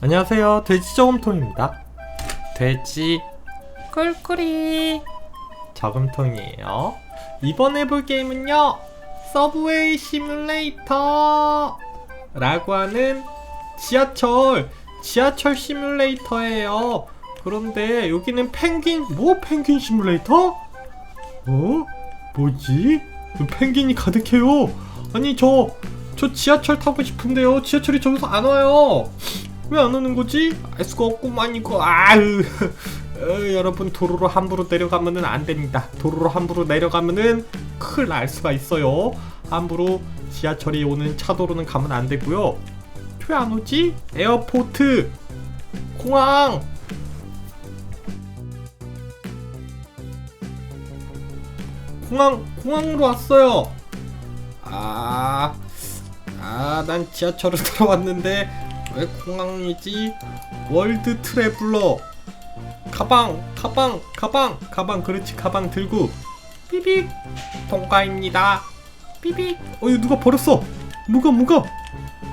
안녕하세요. 돼지 저금통입니다. 돼지 꿀꿀이 저금통이에요. 이번 해볼 게임은요. 서브웨이 시뮬레이터 라고 하는 지하철 지하철 시뮬레이터예요. 그런데 여기는 펭귄 뭐 펭귄 시뮬레이터? 어? 뭐지? 그 펭귄이 가득해요. 아니 저저 저 지하철 타고 싶은데요. 지하철이 저기서 안 와요. 왜 안 오는 거지? 알 수가 없고만 이거 아유 어, 여러분 도로로 함부로 내려가면은 안 됩니다. 도로로 함부로 내려가면은 큰일 날 수가 있어요. 함부로 지하철이 오는 차도로는 가면 안 되고요. 왜 안 오지? 에어포트 공항 공항 공항으로 왔어요. 아, 아, 난 지하철을 타러 왔는데 공항이지 월드 트래블러. 가방 가방 가방 가방 그렇지. 가방 들고. 삐빅. 통과입니다. 삐빅. 어이 누가 버렸어? 누가 누가?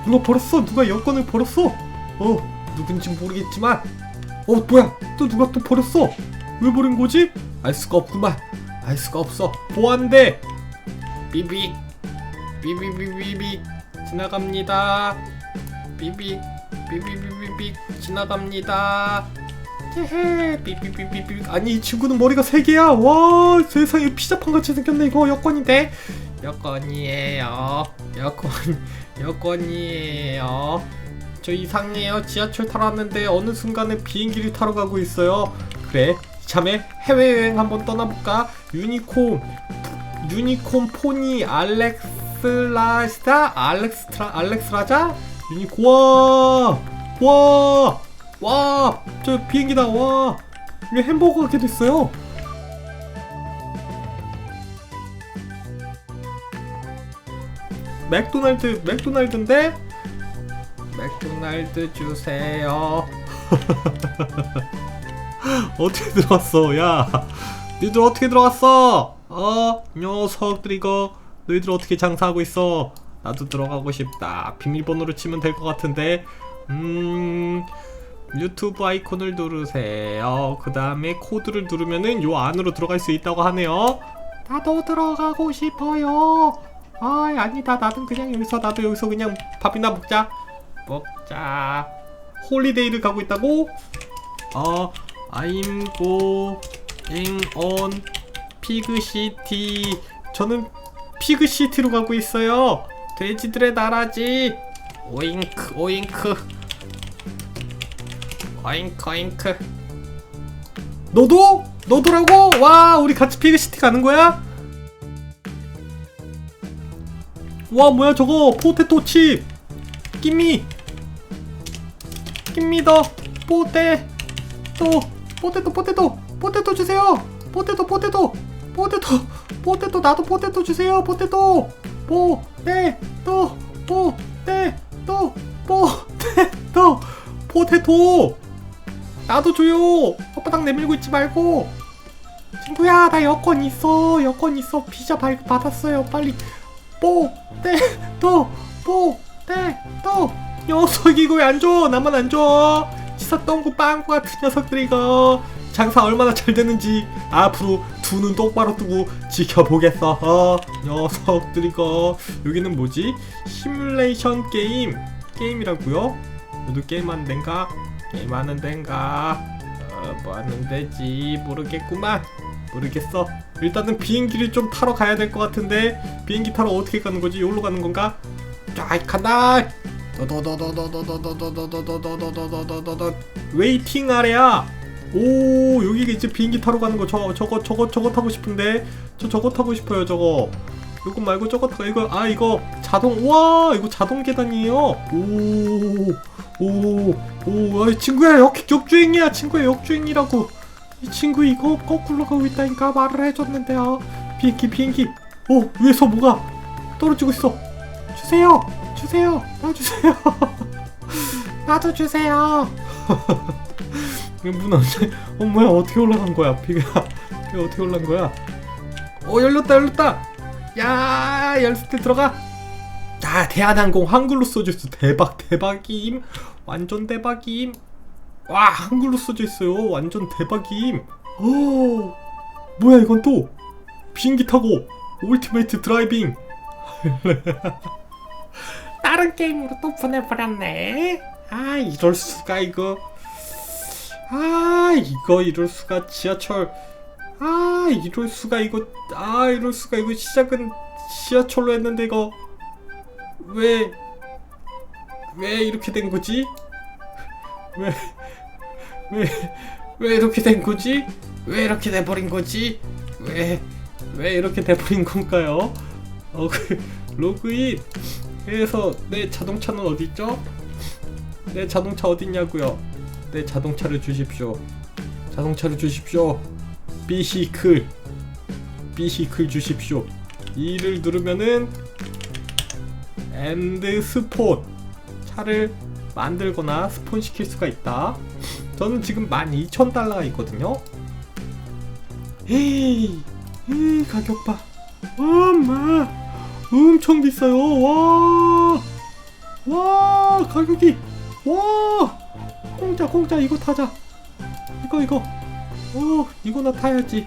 누가 버렸어? 누가 여권을 버렸어? 어 누군지 모르겠지만. 어 뭐야? 또 누가 또 버렸어? 왜 버린 거지? 알 수가 없구만. 알 수가 없어. 보안대. 삐빅. 삐빅삐빅삐빅. 지나갑니다. 삐빅. 삐삐삐삐삐 지나갑니다. 헤헤 삐삐삐삐삐 아니 이 친구는 머리가 세 개야. 와 세상에 피자판 같이 생겼네 이거 여권인데. 여권이에요. 여권 여권이에요. 저 이상해요. 지하철 타러왔는데 어느 순간에 비행기를 타러 가고 있어요. 그래 참에 해외여행 한번 떠나볼까? 유니콘 유니콘 포니 알렉스라스타 알렉스트라 알렉스라자 미니 고아 와! 와! 저 비행기다 와! 이게 햄버거 같게 됐어요? 맥도날드 맥도날드인데? 맥도날드 주세요. 어떻게 들어왔어? 야 너희들 어떻게 들어왔어? 어? 녀석들 이거 너희들 어떻게 장사하고 있어? 나도 들어가고 싶다. 비밀번호로 치면 될 것 같은데, 음, 유튜브 아이콘을 누르세요. 그 다음에 코드를 누르면은 요 안으로 들어갈 수 있다고 하네요. 나도 들어가고 싶어요. 아, 아니다. 나도 그냥 여기서, 나도 여기서 그냥 밥이나 먹자. 먹자. 홀리데이를 가고 있다고? 어, I'm going on 피그시티. 저는 피그시티로 가고 있어요. 돼지들의 나라지. 오잉크 오잉크. 오잉크 오잉크. 너도? 너도라고? 와 우리 같이 피그시티 가는 거야? 와 뭐야 저거? 포테토 칩. 끼미. 끼미 더. 포테 또 포테토 포테토. 포테토 주세요. 포테토 포테토. 포테토. 포테토 나도 포테토 주세요. 포테토. 뽀, 떼, 또, 뽀, 떼, 또, 뽀, 떼, 또, 포테토! 나도 줘요! 혓바닥 내밀고 있지 말고! 친구야, 나 여권 있어! 여권 있어! 비자 발급 받았어요, 빨리! 뽀, 떼, 또, 뽀, 떼, 또! 녀석이 왜 안 줘! 나만 안 줘! 썩똥구 빵꾸 같은 녀석들 이거 장사 얼마나 잘 되는지 앞으로 두 눈 똑바로 뜨고 지켜보겠어 어, 녀석들이 거 여기는 뭐지? 시뮬레이션 게임 게임이라고요? 너도 게임하는 덴가? 게임하는 덴가? 어, 뭐 하는 데지 모르겠구만 모르겠어 일단은 비행기를 좀 타러 가야 될 것 같은데 비행기 타러 어떻게 가는 거지? 여기로 가는 건가? 쫙 간다 웨이팅 아래야. 오 여기 이제 비행기 타러 가는 거 저 저거 저거 저거 타고 싶은데? 저 저거 타고 싶어요 저거. 요거 말고 저거 타 이거 아 이거 자동 와 이거 자동 계단이에요. 오오오 아, 친구야 역 역주행이야. 친구야 역주행이라고. 이 친구 이거 거꾸로 가고 있다니까 말을 해줬는데요 아. 비행기 비행기. 오 위에서 뭐가 떨어지고 있어? 주세요. 주세요. 나 주세요. 나도 주세요. 문 언제 어 뭐야 어떻게 올라간 거야 비가. 비가 어떻게 올라간 거야? 어 열렸다 열렸다. 야 열쇠 들어가. 야 대한항공 한글로 써줬어. 대박 대박임. 완전 대박임. 와 한글로 써져 있어요. 완전 대박임. 오 뭐야 이건 또? 비행기 타고 울티메이트 드라이빙. 다른 게임으로 또 보내버렸네. 아 이럴 수가 이거. 아 이거 이럴 수가 지하철. 아 이럴 수가 이거. 아 이럴 수가 이거 시작은 지하철로 했는데 이거 왜 왜 이렇게 된 거지? 왜 왜, 왜 이렇게 된 거지? 왜 이렇게 돼버린 거지? 왜, 왜 이렇게 돼버린 건가요? 어, 그, 로그인 해서 내 자동차는 어딨죠? 내 자동차 어딨냐고요? 내 자동차를 주십시오. 자동차를 주십시오. 비시클. 비시클 주십시오. 이를 누르면은 엔드 스폰 차를 만들거나 스폰 시킬 수가 있다. 저는 지금 12,000달러가 있거든요. 에이, 에이 가격 봐. 엄마, 엄청 비싸요. 와, 와 가격이 와 공짜 공짜 이거 타자. 이거 이거. 어 이거나 타야지.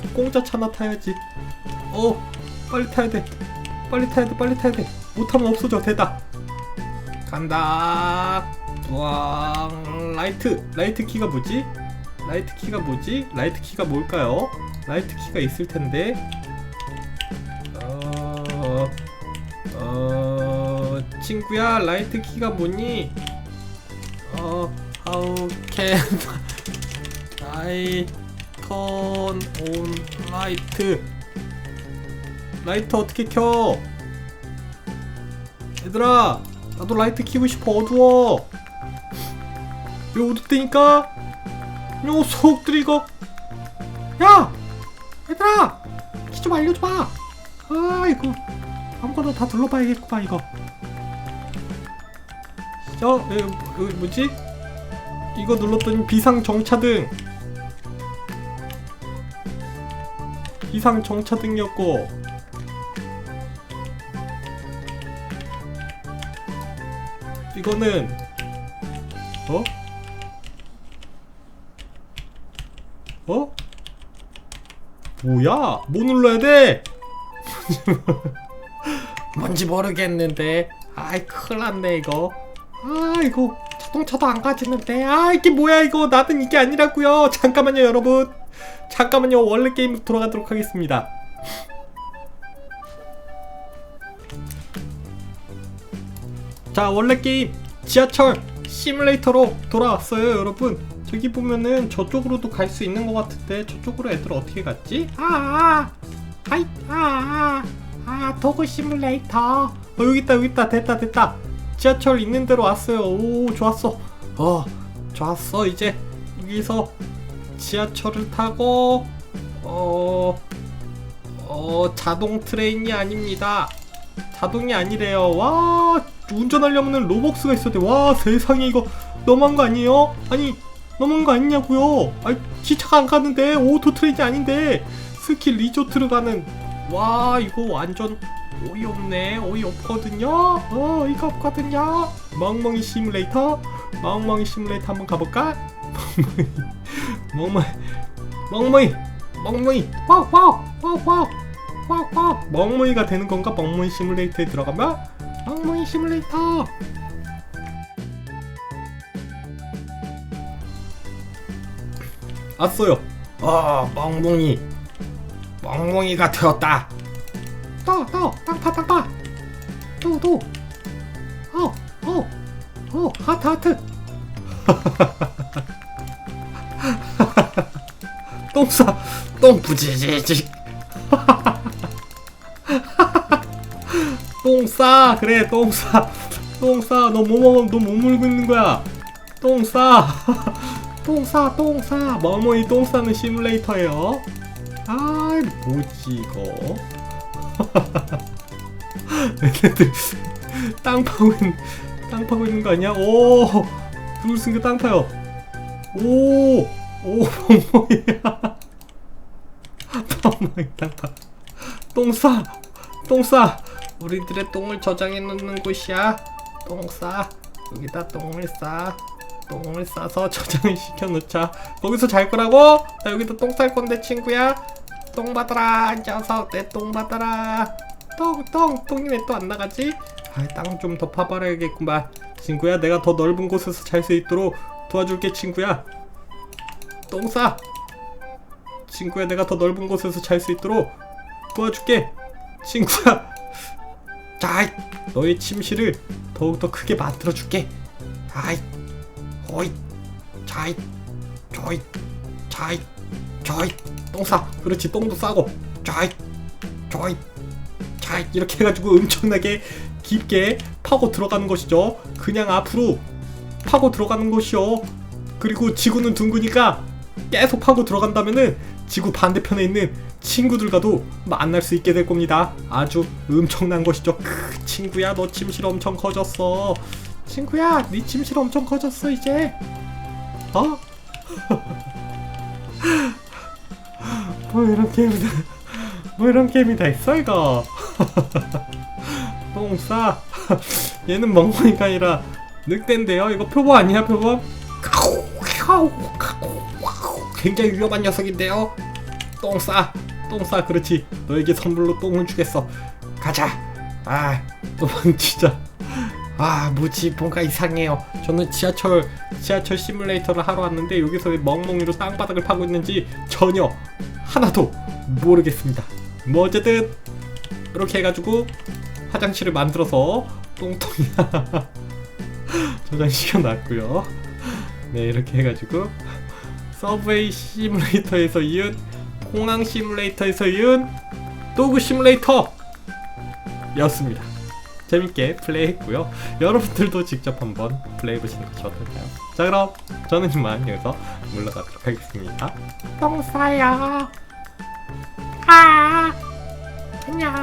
그 공짜 차나 타야지. 어 빨리 타야 돼. 빨리 타야 돼. 빨리 타야 돼. 못하면 없어져. 대다. 간다. 와 라이트 라이트 키가 뭐지? 라이트 키가 뭐지? 라이트 키가 뭘까요? 라이트 키가 있을 텐데. 친구야, 라이트 키가 뭐니? 어, how can I turn on light? 라이트 어떻게 켜? 얘들아, 나도 라이트 키고 싶어. 어두워. 왜 어둡다니까? 녀석들이 이거 야! 얘들아! 키 좀 알려줘봐 아 이거 아무거나 다 둘러봐야겠구만 이거 저 여기, 여기 뭐지? 이거 눌렀더니 비상 정차등 비상 정차등이었고 이거는 어? 어? 뭐야? 뭐 눌러야 돼? 뭔지 모르겠는데. 아이 큰일 났네 이거. 아 이거 자동차도 안 가지는데. 아 이게 뭐야 이거. 나는 이게 아니라고요. 잠깐만요 여러분. 잠깐만요. 원래 게임 돌아가도록 하겠습니다. 자 원래 게임 지하철 시뮬레이터로 돌아왔어요 여러분 저기 보면은 저쪽으로도 갈 수 있는 것 같은데 저쪽으로 애들 어떻게 갔지? 아, 아, 아이, 아, 아, 아, 도구 시뮬레이터. 어 여기 있다 여기 있다 됐다 됐다 지하철 있는 대로 왔어요. 오 좋았어. 어 좋았어 이제. 여기서 지하철을 타고 어... 어 자동 트레인이 아닙니다. 자동이 아니래요. 와 운전하려면 로벅스가 있어야 돼 와 세상에 이거. 너무한 거 아니에요? 아니 너무한 거 아니냐고요? 아니 기차가 안 가는데 오토 트레인이 아닌데 스키 리조트를 가는. 와 이거 완전 어이없네 어이없거든요. 어 어이가 없거든요. 멍멍이 시뮬레이터. 멍멍이 시뮬레이터 한번 가볼까? 멍멍이. 멍멍이. 멍멍이. 와우 멍멍이가 되는 건가? 멍멍이 시뮬레이터에 들어가면? 멍멍이 시뮬레이터. 왔어요. 어 멍멍이. 멍멍이가 되었다 또, 또, 땅파, 땅파. 또, 또. 어, 어, 어, 하트, 하트. 똥 싸 똥 부지지직 똥싸 그래 똥 싸. 똥 싸 너 뭐, 너뭐 물고 있는 거야? 똥 싸. 똥 싸 똥 싸. 머머이 똥 싸는 시뮬레이터예요. 아 뭐지 이거 얘네들 땅 파고 있는 땅 파고 있는 거 아니야 오 누굴 쓴게 땅 파요 오 오, 멍멍이야. 멍멍이 땅 파. 똥 싸. 똥 싸. 우리들의 똥을 저장해 놓는 곳이야. 똥 싸. 여기다 똥을 싸 똥을 싸서 저장을 시켜놓자 거기서 잘 거라고? 나 여기다 똥 쌀 건데 친구야 똥 받아라 이 녀석. 내 똥 받아라. 똥똥 똥이 왜 또 안 나가지? 아 땅 좀 더 파버려야겠구만. 친구야 내가 더 넓은 곳에서 잘 수 있도록 도와줄게 친구야. 똥 싸. 친구야 내가 더 넓은 곳에서 잘 수 있도록 도와줄게 친구야. 자 너의 침실을 더욱더 크게 만들어줄게. 아이 호이 자이 조이 자이 조이 똥 싸 그렇지 똥도 싸고 자이 조이 자이 이렇게 해가지고 엄청나게 깊게 파고 들어가는 것이죠 그냥 앞으로 파고 들어가는 것이요 그리고 지구는 둥그니까 계속 파고 들어간다면은 지구 반대편에 있는 친구들과도 만날 수 있게 될 겁니다. 아주 엄청난 것이죠. 크, 친구야, 너 침실 엄청 커졌어. 친구야, 네 침실 엄청 커졌어 이제. 어? 뭐 이런 게임이 다, 뭐 이런 게임이 다 있어 이거. 똥싸. 얘는 멍멍이가 아니라 늑대인데요. 이거 표범 아니야 표범? 굉장히 위험한 녀석인데요. 똥 싸, 똥 싸, 그렇지. 너에게 선물로 똥을 주겠어. 가자. 아, 도망치자. 아, 뭐지? 뭔가 이상해요. 저는 지하철, 지하철 시뮬레이터를 하러 왔는데 여기서 왜 멍멍이로 땅바닥을 파고 있는지 전혀 하나도 모르겠습니다. 뭐 어쨌든 이렇게 해가지고 화장실을 만들어서 똥통이 저장시켜 놨고요. 네, 이렇게 해가지고 서브웨이 시뮬레이터에서 이은 공항 시뮬레이터에서 이은 도구 시뮬레이터 였습니다. 재밌게 플레이했고요. 여러분들도 직접 한번 플레이해보시는 것이 어떨까요? 자 그럼 저는 이만 여기서 물러가도록 하겠습니다. 똥 싸요 아 안녕